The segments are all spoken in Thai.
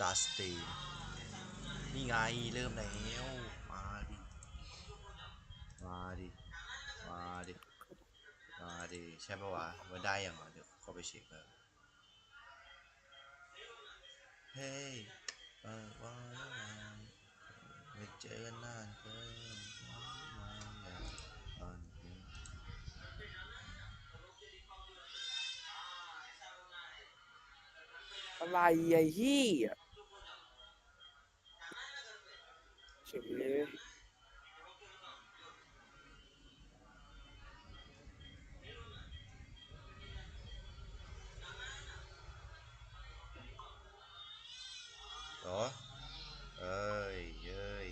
ตาร์สตรีนี่ไงเริ่มแล้วมาดิมาดิมาดิมาดิใช่ปะวะว่าได้ยังวะเดี๋ยวเข้าไปเช็คแล้วเฮ้ยเออว่าไม่เจอกันนานเกินมาอย่างอ่อนแออะไรไอ้ที่ เฉยเหรอเอ้ยเอ้ย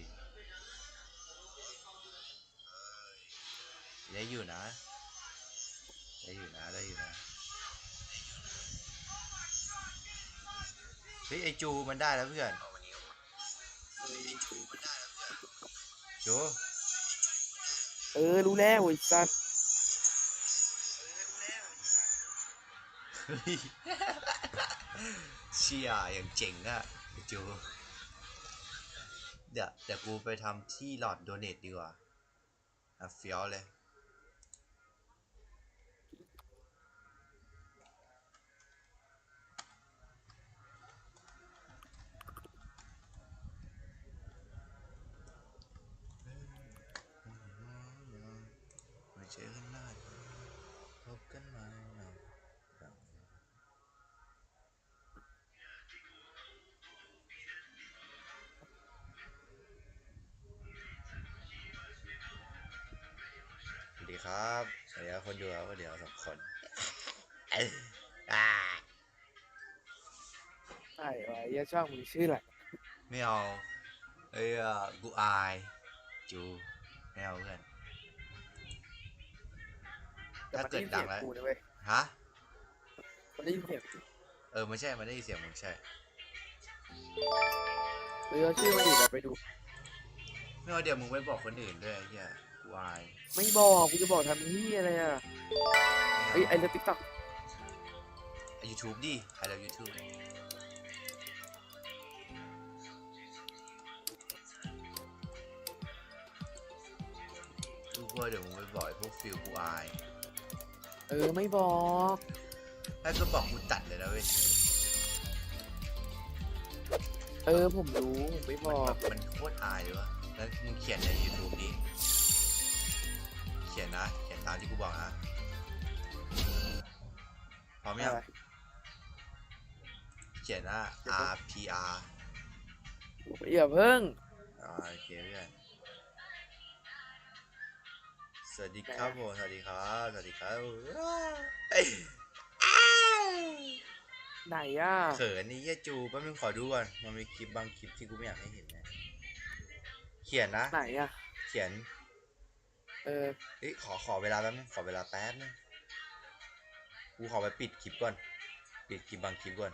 ได้อยู่นะได้อยู่นะได้อยู่นะเฮ้ยไอจูมันได้แล้วเพื่อน จูเออรู้แล้วไอ้สัตว์เฮ้ยเชียอย่างเจ๋งอะไอจูเดี๋ยวเดี๋ยวกูไปทำที่หลอดโดเนทดีกว่าอะเฟี้ยวเลย ครับสวัสดีครับคนดูครับเดี๋ยวสองคนเอ้ยอ่าใช่วะไอ้เหี้ยช่องมึงชื่ออะไรไม่เอาเอ้ยอะกูอายจูไม่เอาเพื่อนแต่ถ้ามันเกิได้ดยินดัเสีงยงแล้วกูนะเว้ยฮะมันได้ยินเสียงกูเออไม่ใช่มันได้ยินเสียงมึงใช่เออชื่อมันดิเราไปดู ไม่เอาเดี๋ยวมึงไปบอกคนอื่นด้วยไอ้เหี้ย กูอายไม่บอกกูจะบอกทำนี่อะไรอะไอ้ยไอ้เลิฟติ๊กต็อกไอยูทูบดิไอเลิฟยูทูบกูกลัวเดี๋ยวมึงไปบอกไอ้พวกฟิลกูอาย เออไม่บอก ถ้าก็บอกกูตัดเลยนะเว้ย เออผมรู้ผมไม่บมันอแบกบมันโคตรอายเลยวะแล้วมึงเขียนในยูทูบนี้เขียนนะ เขียนตามที่กูบอกนะพร้อมยังอะไรเขียนว่า R P R อย่าเพิ่งอ่าโอเคเพื่อนสวัสดีครับผมสวัสดีครับ สวัสดีครับเอ้ยอ้าวไหนอะเขินนี่เหี้ยจูแป๊บนึงขอดูก่อน มันมีคลิปบางคลิปที่กูไม่อยากให้เห็นนะเขียนนะ ไหนอะ เขียน เออ เอ้ยขอขอเวลาแป๊บนึงขอเวลาแป๊บนึงกูขอไปปิดคลิปก่อน ปิดคลิปบางคลิปก่อน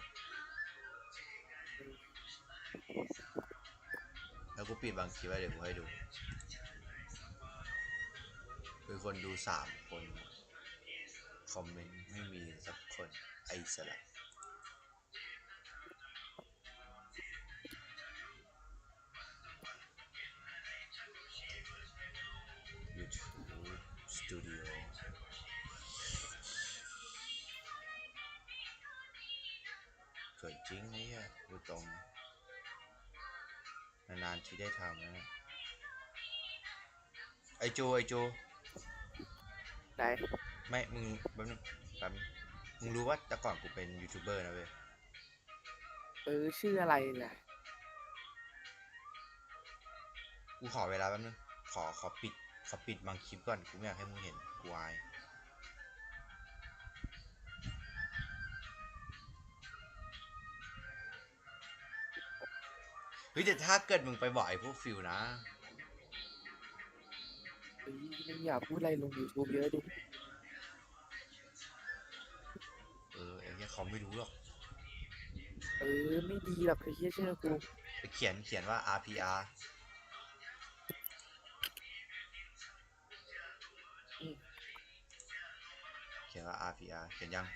แล้วกูปิดบางคลิปไว้เดี๋ยวกูให้ดู คือคนดูสามคน คอมเมนต์ไม่มีสักคนไอ้สละ ตรง นานๆที่ได้ทำนะเนี่ยไอโจไอโจไหนไม่ มึงแป๊บนึงแป๊บนึงมึงรู้ว่าแต่ก่อนกูเป็นยูทูบเบอร์นะเว้ย เออ ชื่ออะไรล่ะกูขอเวลาแป๊บนึง ขอ ขอปิด ขอปิดบางคลิปก่อน กูไม่อยากให้มึงเห็น กูอาย เฮ้ยแต่ถ้าเกิดมึงไปบอกไอ้พวกฟิลนะ เฮ้ยไม่อยากพูดอะไรลง YouTube เยอะดิเออไอ้เนี่ยเขาไม่รู้หรอกเออไม่ดีหรอกไอ้เหี้ยเชื่อกูไปเขียนเขียนว่า RPR อืมเขียนว่า RPR เขียนยัง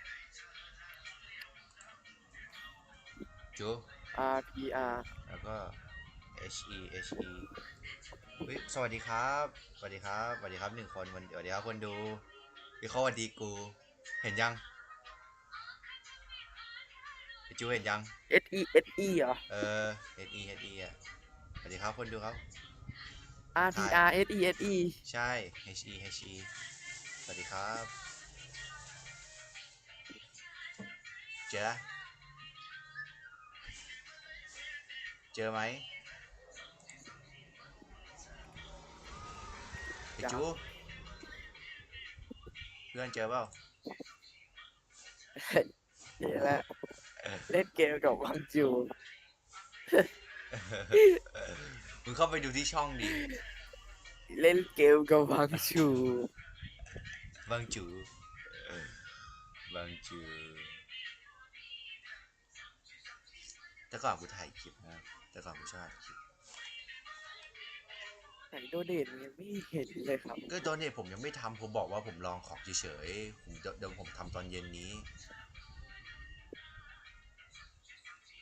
จู R P R แล้วก็ H E H E เฮ้ยสวัสดีครับ สวัสดีครับ สวัสดีครับหนึ่งคนวันสวัสดีครับคนดูพี่เขาสวัสดีกู เห็นยังไอจูเห็นยัง S E S E เหรอ เออ H E H E อะ สวัสดีครับคนดูครับ R P R S E S E ใช่ H E H E สวัสดีครับ เจ เจอไหมไอจูเพื่อนเจอเปล่านี่แหละเล่นเกมกับวังจูมึงเข้าไปดูที่ช่องดิเล่นเกมกับวังจูบางจูบางจูแต่ก่อนกูถ่ายคลิปนะ แต่ก่อนกูชอบถ่ายคลิปไหนโดเดนยังไม่เห็นเลยครับ ก็ตอนนี้ผมยังไม่ทำผมบอกว่าผมลองของเฉยๆผมเดี๋ยวเดี๋ยวผมทำตอนเย็นนี้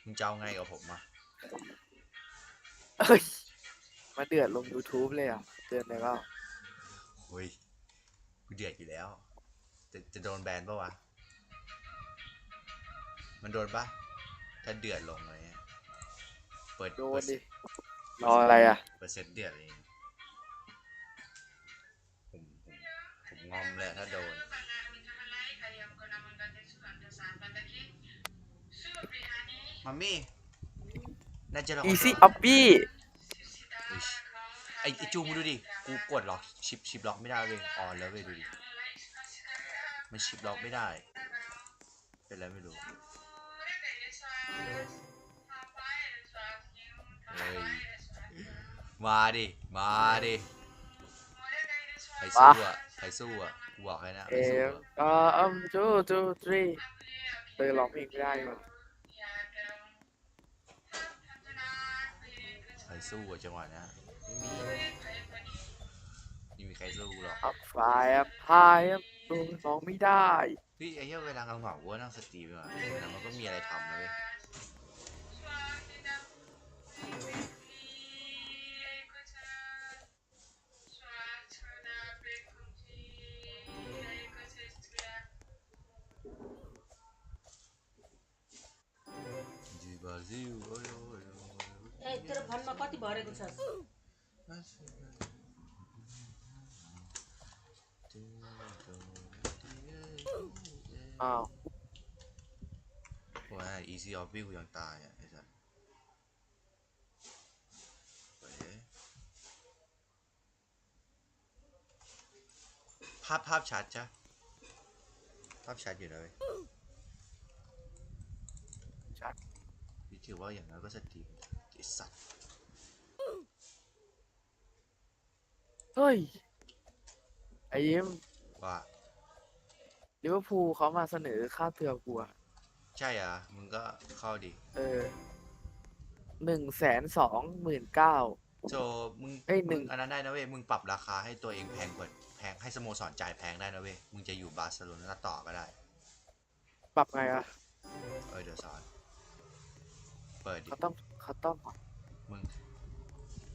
มึงจะเอาไงกับผมอะเอ้ย มาเดือดลง YouTube เลยอะเตือนเลยว่าเฮ้ยกูเดือดอยู่แล้ว จะจะโดนแบนปะวะ มันโดนปะถ้าเดือดลงเลย เนี่ยเปิดโดเปินดดิ รออะไรอะ เปอร์เซ็นต์เดือดเลยผมผมผมงอมเลยถ้าโดน มัมมี่น่าจะรอ Easy o p p y อุ๊ยไอไอจูมึงดูดิ กูกดล็อกชิปชิปล็อกไม่ได้เว้ยออนแล้วเว้ยดูดิ มันชิปล็อกไม่ได้ เป็นไรไม่รู้ ยมาดิ มาดิ ใครสู้อะ ใครสู้อะกูบอกให้นะใครเอสู้อะเอ่อ um two two three เตยร้องเพลงไม่ได้หมดใครสู้อะจังหวะนี้ยไม่มีใครสู้กูหรอกอัพไฟอัพไฮอัพตูองไม่ได้ พี่ไอ้เหี้ยเวลาเราเหงาๆว่านั่งสตรีมอะมันก็มีอะไรทำนะเว้ย ए तेरो फोनमा कति भरेको छ? 와 이제 여비구 양따야 ภาพภาพชัดจ้ะภาพชัดอยู่เลยชัดพี่ถือว่าอย่างนั้นก็สตรีมไอ้สัตว์เฮ้ย ไอ้ยิ้มว่าลิเวอร์พูลเขามาเสนอค่าเตือกูอะใช่อะมึงก็เข้าดิเออหนึ่งแสนสองหมื่นเก้าโจมึงเอ้ยหนึ่งมึอันนั้นได้นะเว้ยมึงปรับราคาให้ตัวเองแพงกว่าแพ งให้สโมสรจ่ายแพงได้นะเว้ย มึงจะอยู่บาร์เซโลนาต่อก็ได้ ปรับไงอะเออเดี๋ยวสอน เปิดดิ เขาต้องเขาต้องมึง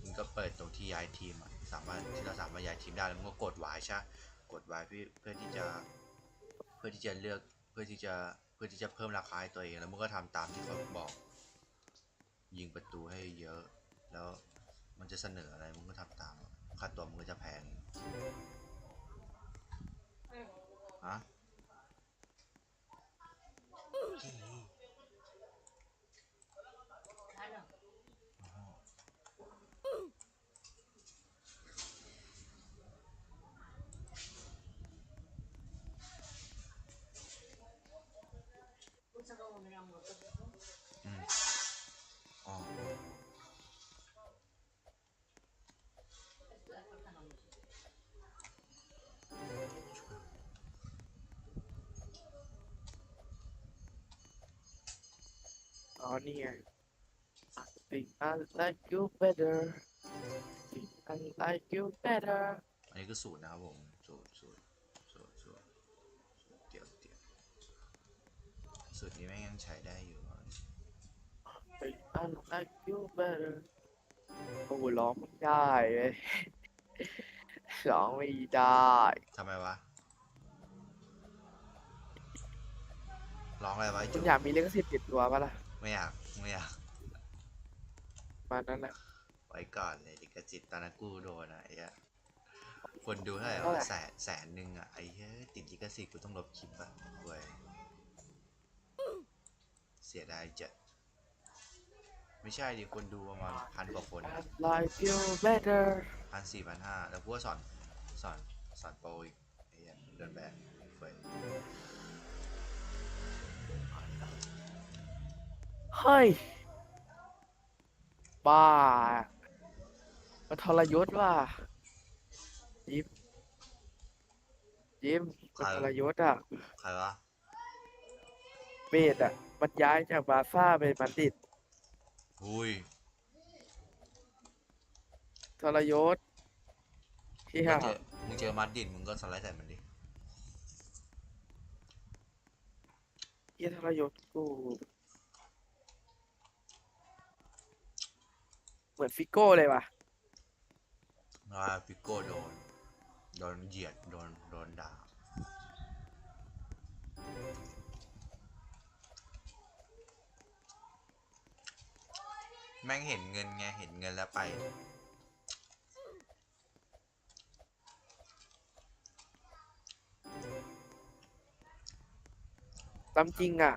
มึงก็เปิดตรงที่ย้ายทีมอะสามารถที่เราสามารถย้ายทีมได้แล้วมึงก็กด Y ใช่ปะกด Y เพื่อเพื่อที่จะ เพื่อที่จะเลือก เพื่อที่จะ เพื่อที่จะเพิ่มราคาให้ตัวเอง แล้วมึงก็ทำตามที่เขาบอก ยิงประตูให้เยอะ แล้วมันจะเสนออะไรมึงก็ทำตาม ค่าตัวมึงก็จะแพง ฮ อ๋อนี่ไง Think I like you better Think I like you better อันนี้คือสูตรนะครับผม สูตรสูตรสูตรสูตรเตี๋ยวเตี๋ยวสูตรนี้แม่งยังใช้ได้อยู่เฮ้ย I like you better โอ้โหร้องไม่ได้เลยร้องไม่ได้ทำไมวะ ร้องอะไรวะไอ้คุจุ๊ณอยากมีเลขสิทธิ์ติดตัวปะล่ะ ไม่อยากไม่อยากมานั่นแหละไว้ก่อนเลยดิกระจิตตอนนั้นกูโดนอะไอ้เหี้ยคนดูเท่าไหร่เท่าไหร่วะแสนแสนหนึ่งอะไอ้เหี้ยติดลิขสิทธิ์กูต้องลบคลิปอะเว้ยเสียดายจัดไม่ใช่ดิคนดูประมาณพันกว่าคน I like you better พันสี่พันห้าแล้วกูก็สอนสอนสอนโปรอีกไอ้เหี้ยเดินแบบเว้ย เฮ้ย บ้ามันทรยศว่ะยิ้มยิ้มมันทรยศอะใครวะเบสอะ มันย้ายจากบาร์ซ่าไปมาดริดหุยทรยศที่มึห่างเจอมึงเจอมัดดิดมึงก็สไลด์ใส่มันดิที่ทรยศกู เห มือนฟิโก้เลยว่ะว่าฟิโก้โดน โดนเหยียด โดน โดนด่า แม่งเห็นเงินไง เห็นเงินแล้วไป ตามจริงอะ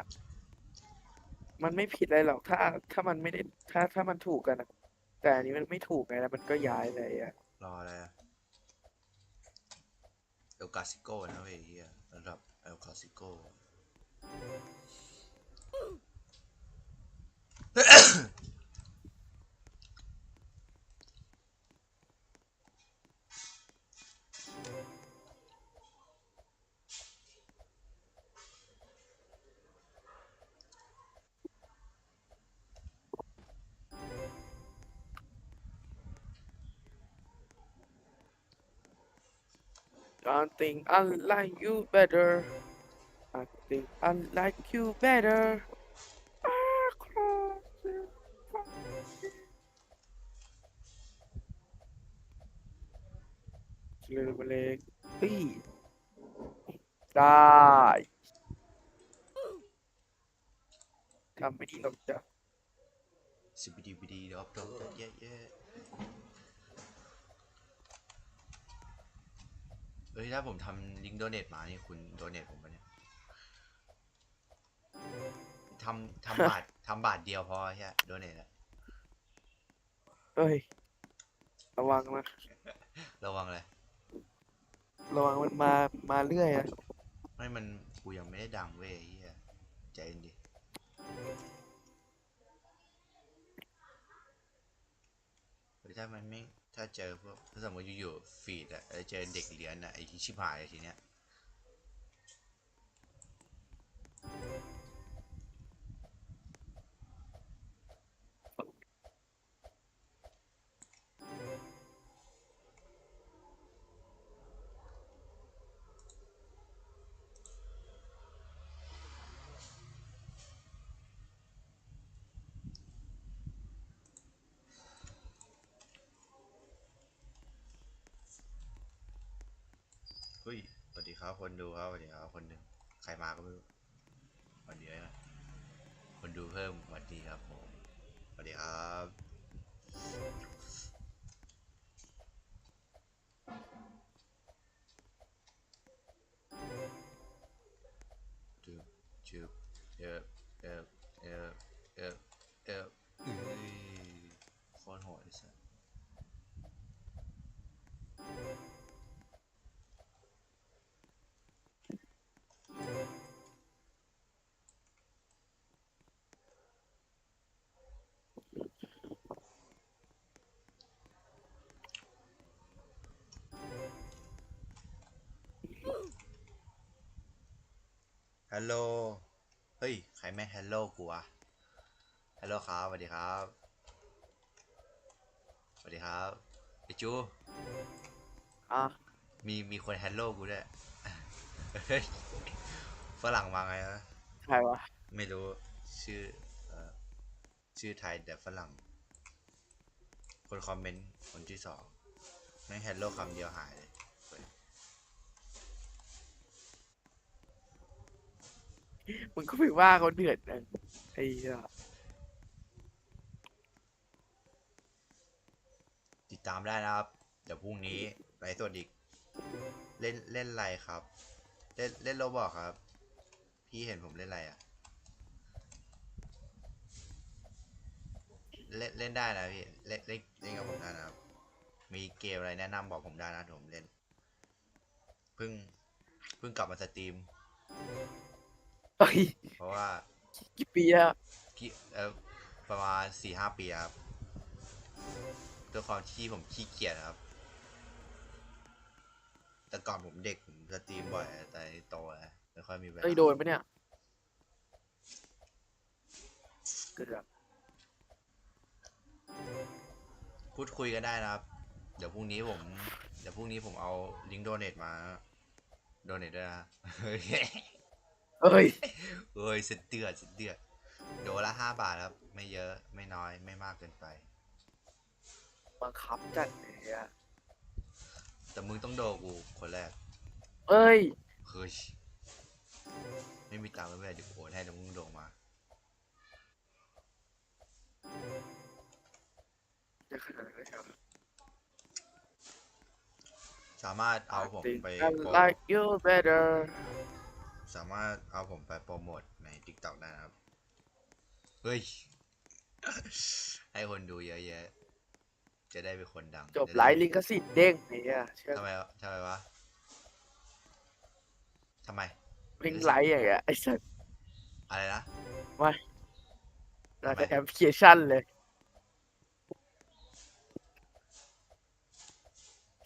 มันไม่ผิดอะไรหรอก ถ้า ถ้ามันไม่ได้ ถ้า ถ้ามันถูกกันอะ แต่อันนี้มันไม่ถูกไงแล้วมันก็ย้ายเลยอะรออะไรอะเอลกาซิโก้นะเว้ยเฮียระดับเอลกาซิโก้ I think I like you better. I think I like you better. Across the fucking- เลืมไปเลยปี้ได้ทำไม่ดีหรอกจ้ะ ผมทำลิงก์โดเนทมานี่คุณโดเนทผมปะเนี่ยทำทำบาททำบาทเดียวพอใช่โดเนทอะเอ้ย ระวังนะ ระวังเลย ระวังมันมา มาเรื่อยอะไม่มันกูยังไม่ได้ดังเว้ยไอ้เฮียใจเย็นดิเฮ้ยถ้ามันไม่ ถ้าเจอพวกถ้าสมมติอยู่ๆฟีดอะเจอเด็กเรียนอะไอชิบหายเลยทีเนี้ย สวัสดีครับคนดูครับสวัสดีครับคนหนึ่งใครมาก็ไม่รู้สวัสดีนะคนดูเพิ่มสวัสดีครับผมสวัสดีครับจุบ ฮัลโหล เฮ้ย ใครแม่งฮัลโหลกูวะฮัลโหลครับสวัสดีครับสวัสดีครับไอจู อะมี มีคนฮัลโหลกูด้วยเฮ้ยฝรั่งมาไงวะใครวะไม่รู้ชื่อเอ่อชื่อไทยแต่ฝรั่ง คนคอมเมนต์คนที่สองแม่งแฮลโลคำเดียวหายเลยเว้ย มึงก็ไปว่าเขาเดือดนะไอ้เหี้ยติดตามได้นะครับ เดี๋ยวพรุ่งนี้ไลฟ์สดอีก เล่นเล่นอะไรครับ เล่นเล่นโรบอกครับ พี่เห็นผมเล่นอะไรอะเล่นเล่นได้นะพี่เล่นเล่นเล่นกับผมได้นะครับ มีเกมอะไรแนะนำบอกผมได้นะเดี๋ยวผมเล่นเพิ่งเพิ่งกลับมาสตรีม เอ้ยเพราะว่ากี่ปีอะพี่เออประมาณสี่ห้าปีครับด้วยความที่ผมขี้เกียจครับ แต่ก่อนผมเด็กผมสตรีมบ่อยแต่โตแล้วไม่ค่อยมีเวลาเอ้ยโดนปะเนี่ยเกือบพูดคุยกันได้นะครับ เดี๋ยวพรุ่งนี้ผม เดี๋ยวพรุ่งนี้ผมเอาลิงก์โดเนทมา โดเนทด้วยนะ เอ้ยเอ้ยเสุดเดือดเสุดเดือดโดละห้าบาทครับ ไม่เยอะไม่น้อยไม่มากเกินไป บังคับจัดเลยอะแต่มึงต้องโดกูคนแรกเอ้ย เฮ้ยไม่มีตังค์ไม่เป็นไรเดี๋ยวกูโอนให้เดี๋ยวมึงโดงมา จะขนาดนั้นเลยเหรอสามารถเอาผม Think ไป I โปร like you better สามารถเอาผมไปโปรโมทใน TikTok ได้นะครับ เฮ้ย ให้คนดูเยอะๆ จะได้เป็นคนดังจบจะด้ไลฟ์ลิงกสิทธิ์เด้งเนี่ยเชื่อทำไมวะทำไมวะทำไม ลิงก์ไลฟ์อย่างเงี้ยไอ้สัสอะไรนะเราทำไมจะแอปพลิเคชันเลย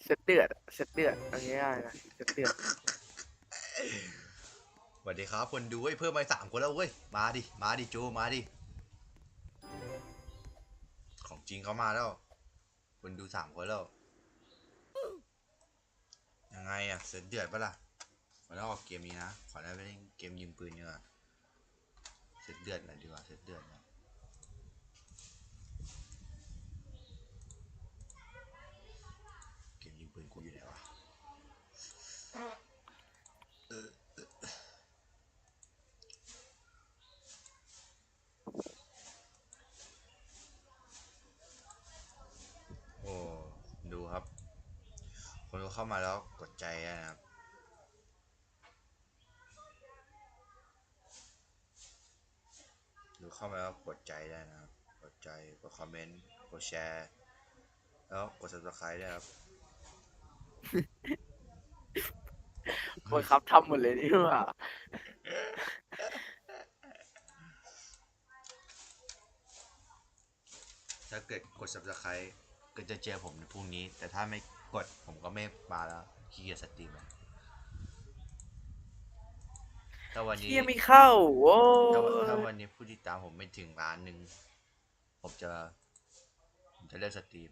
เสร็จเดือดเสร็จเดือดเอันง่ายๆนะเสร็จเดือดส วัสดีครับ คนดูเว้ยเพิ่มมาสามคนแล้วเว้ย มาดิ มาดิจูมาดิ ของจริงเขามาแล้ว คนดูสามคนแล้ว ยังไงอะเสร็จเดือดปะล่ะขอได้ออกเกมนี้นะ ขอได้ไปเล่นเกมยิงปืนเนีกว่ยเสร็จเดือดหน่อยดีกว่าเสร็จเดือดน่อยเกมยิงปืนกูอยู่ไหนวะ โอ้ ดูครับ คนดู เข้ามาแล้วกดใจนะครับดูเข้ามาแล้วกดใจได้นะครับ กดใจ กดคอมเมนต์ กดแชร์ แล้วกด subscribe ด้วยครับบังคับทำหมดเลยนี่หว่า ถ้าเกิดกด subscribe ก็จะเจอผมในพรุ่งนี้ แต่ถ้าไม่ กดผมก็ไม่มาแล้วขี้เกียจสตรีมแล้วถ้าวันนี้เที่ยไม่เข้าโอ้ถ้าถ้าวันนี้ผู้ติดตามผมไม่ถึงล้านหนึ่งผมจะ ผมจะเลิกสตรีม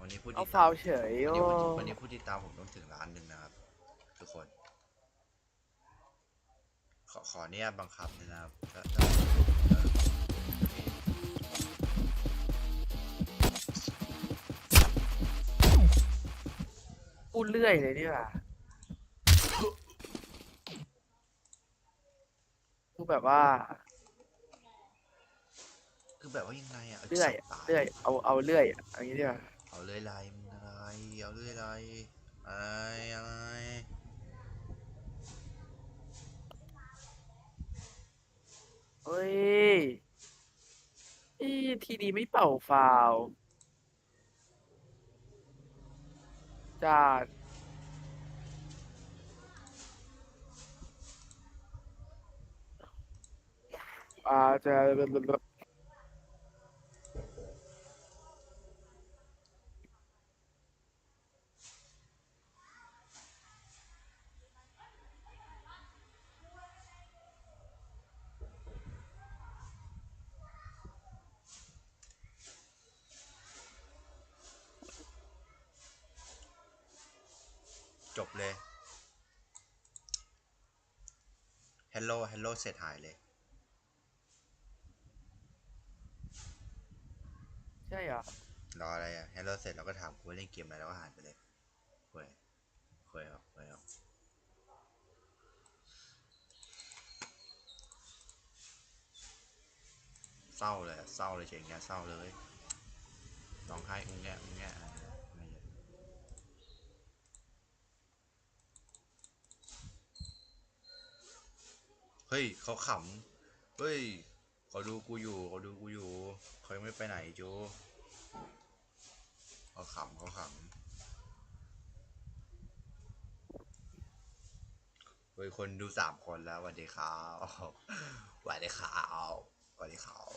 วันนี้ผู้ติดเอาตาฟามวเฉยวันโอ้นี้ผู้วันนี้ผู้ติดตามผมต้องถึงล้านหนึ่งนะครับ ทุกคน ขอขอเนี่ยบังคับเลยนะครับถ้าถ้าพูดเรื่อยเลยนี่หว่าพูดแบบว่า คือแบบว่ายังไงอะเรื่อยสับตาเรื่อย เอา เอาเรื่อยอะอย่างนี้ดีกว่าเอาเรื่อยไรมึงอะไร เอาเรื่อยไรอะไรอะไร เฮ้ยอ้ยทีดีไม่เป่าฟาวจัดอาจจะ จบเลย ฮ ลโลฮลโลเสร็จหายเลย ใช่เหรอ รออะไรอะฮลโลเสร็จเราก็ถามกูว่าเล่นเกมอะไรแล้วก็หายไปเลยคุยคุยออกคุยออกเศร้าเลยอะเศร้าเลยเจ๋งเงี้ยเศร้าเลยร้องไห้อุ้งแงะอุ้งแงะอะไรเงี้ยไม่เยอะ เฮ้ยเขาขำเฮ้ยเขาดูกูอยู่เขาดูกูอยู่เขายังไม่ไปไหนจูเขาขำเขาขำเฮ้ยคนดูสามคนแล้วสวัสดีครับสวัสดีครับสวัสดีครับ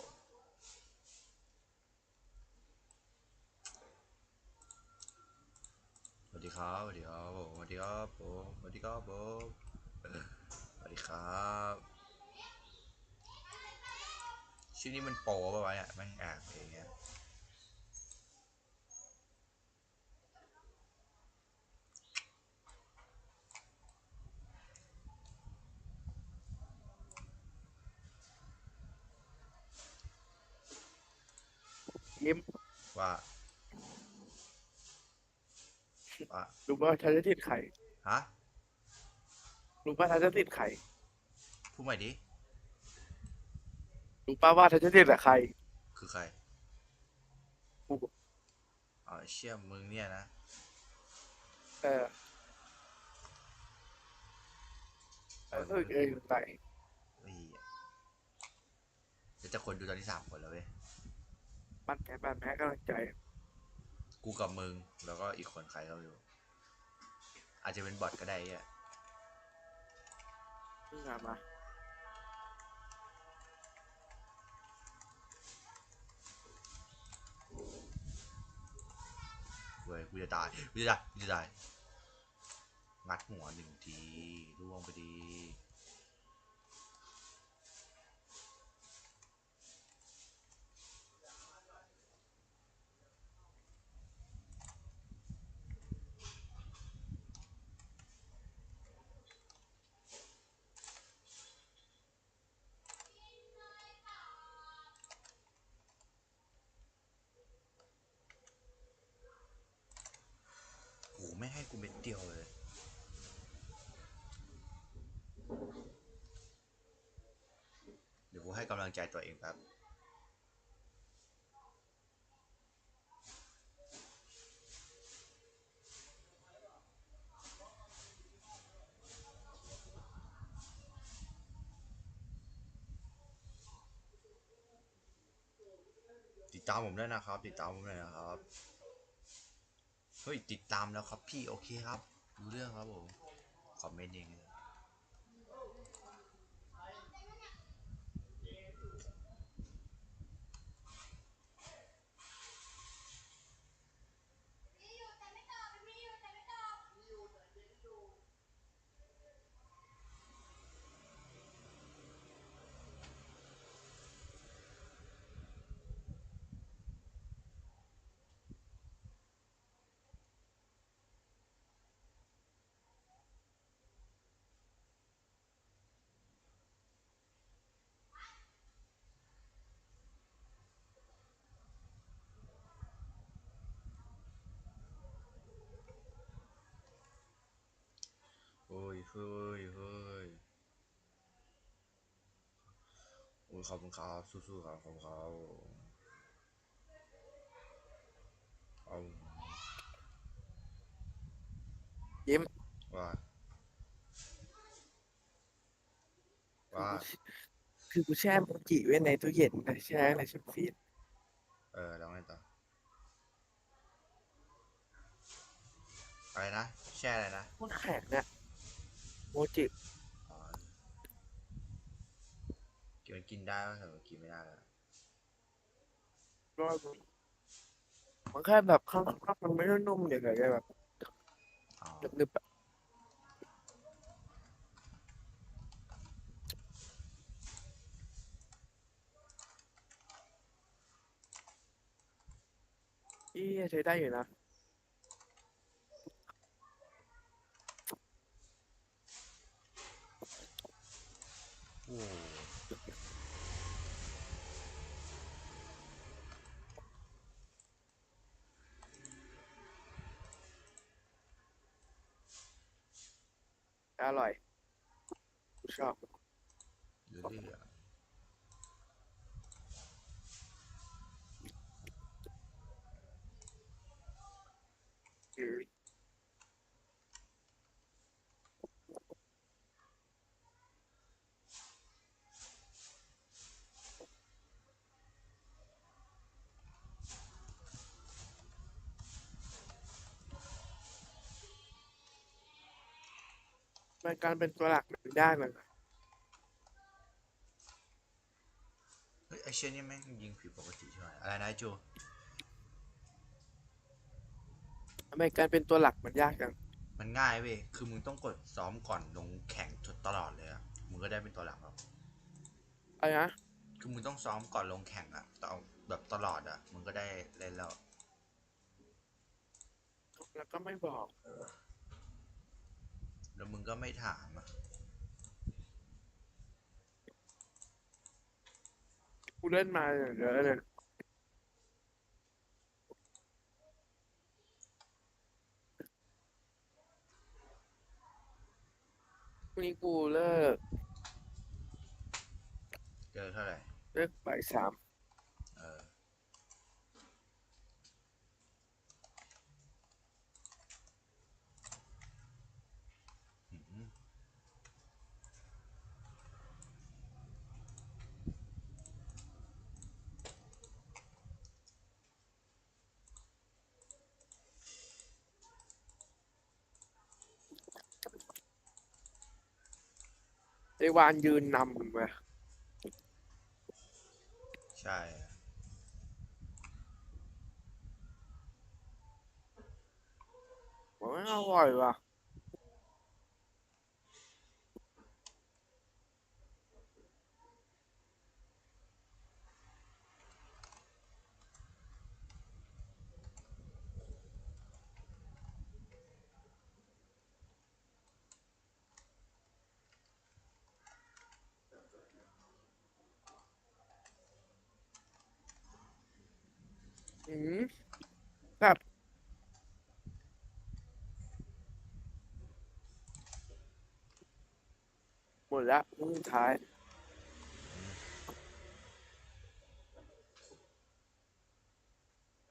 สวัสดีครับสวัสดีครับผมสวัสดีครับผมสวัสดีครับผม ดีครับชื่อนี้มันโปรป่าวะเนี่ยแม่งอ่านเองเงี้ยยิ้มว่าว่ารู้ว่าฉันจะติดไข่ฮะ รู้ป่ะฉันจะติดไข่พูดใหม่ดิ รู้ป่ะว่าฉันจะติดกับใครคือใครกูอ๋อเชี่ยมึงเนี่ยนะ เออเออเออเออไปเฮ้ยเดี๋ยวจะคนดูตอนที่สามคนแล้วเว้ยมันแพ้มันแพ้กำลังใจ กูกับมึง แล้วก็อีกคนใครก็ไม่รู้อาจจะเป็นบอทก็ได้อะ มึงอะมาเว้ยกูจะตายกูจะตายกูจะตายงัดหัวหนึ่งทีร่วงไปดี โหไม่ให้กูเม็ดเดียวเลย เดี๋ยวกู ให้กำลังใจตัวเองแป๊บติดตามผมด้วยนะครับ ติดตามผมด้วยนะครับ เฮ้ย ติดตามแล้วครับพี่ โอเคครับ รู้เรื่องครับผม คอมเมนต์เอง เลยเฮ้ยเฮ้ยเฮ้ยโอ้ยขอบคุณครับสู้ๆครับขอบคุณครับเอายิ้มว่าว่าคือกูแช่โมจิไว้ในตู้เย็นนะแช่ในช่องฟรีซเออแล้วไงต่ออะไรนะ แช่อะไรนะมันแข็งนะ โมจิอ๋อกินมันกินได้ไหมแต่มันกินไม่ได้แล้วก็มันแค่แบบข้างนอกมันไม่ได้นุ่มอย่างไรแบบอ๋อนึบๆอะอีใช้ได้อยู่นะ อ้อร่อย ชอบเรื่อยอะ มันการเป็นตัวหลักมันยากเลยนะเฮ้ยไอเชี่ยนี่แม่งยิงผิดปกติใช่ไหมอะไรนะไอ้จูทำไมการเป็นตัวหลักมันยากจัง มันง่ายเว้ย คือมึงต้องกดซ้อมก่อนลงแข่งจดตลอดเลยอะมึงก็ได้เป็นตัวหลักแล้วอะไรนะ คือมึงต้องซ้อมก่อนลงแข่งอะต่อแบบตลอดอะมึงก็ได้เล่นแล้ว แล้วก็ไม่บอก แล้วมึงก็ไม่ถามอะกูเล่นมาอย่างเยอะเลยพรุ่งนี้กูเลิกเจอเท่าไหร่ เลิกบ่ายสาม ไอ้วานยืนนำมึงไปใช่อะบอกว่าอร่อยว่ะ หมดละมื้อสุดท้าย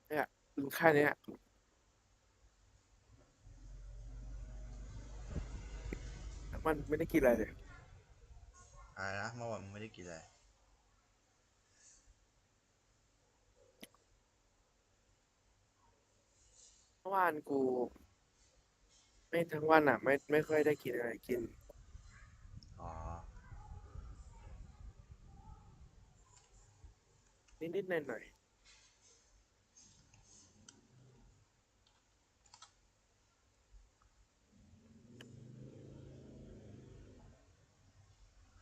เนี่ยกินแค่เนี้ยมันไม่ได้กินอะไรเลยอะไรนะเมื่อวานมึงไม่ได้กินอะไรเมื่อวานกู ไม่ทั้งวันอะ ไม่ไม่ค่อยได้กินอะไรกิน อ๋อ นิดๆหน่อยๆ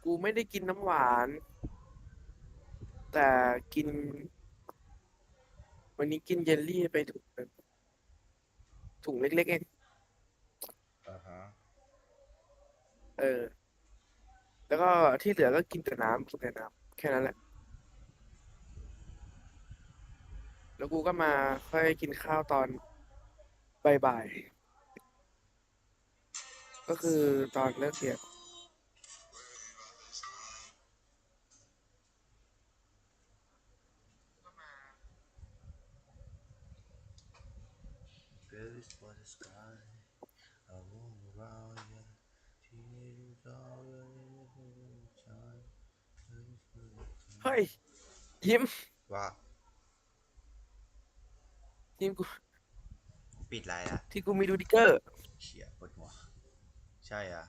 กูไม่ได้กินน้ำหวาน แต่กิน วันนี้กินเยลลี่ไปถุงหนึ่งถุงเล็กๆเองอ่าฮะเออ แล้วก็ที่เหลือก็กินแต่น้ำกินแต่น้ำแค่นั้นแหละ แล้วกูก็มาค่อยกินข้าวตอนบ่ายๆ ก็คือตอนเลิกเรียนเฮ้ยยิ้มว่า ยิ้มกูปิดไรอะที่กูมีดูดิกเกอร์เฉียปวดหัว ใช่อะ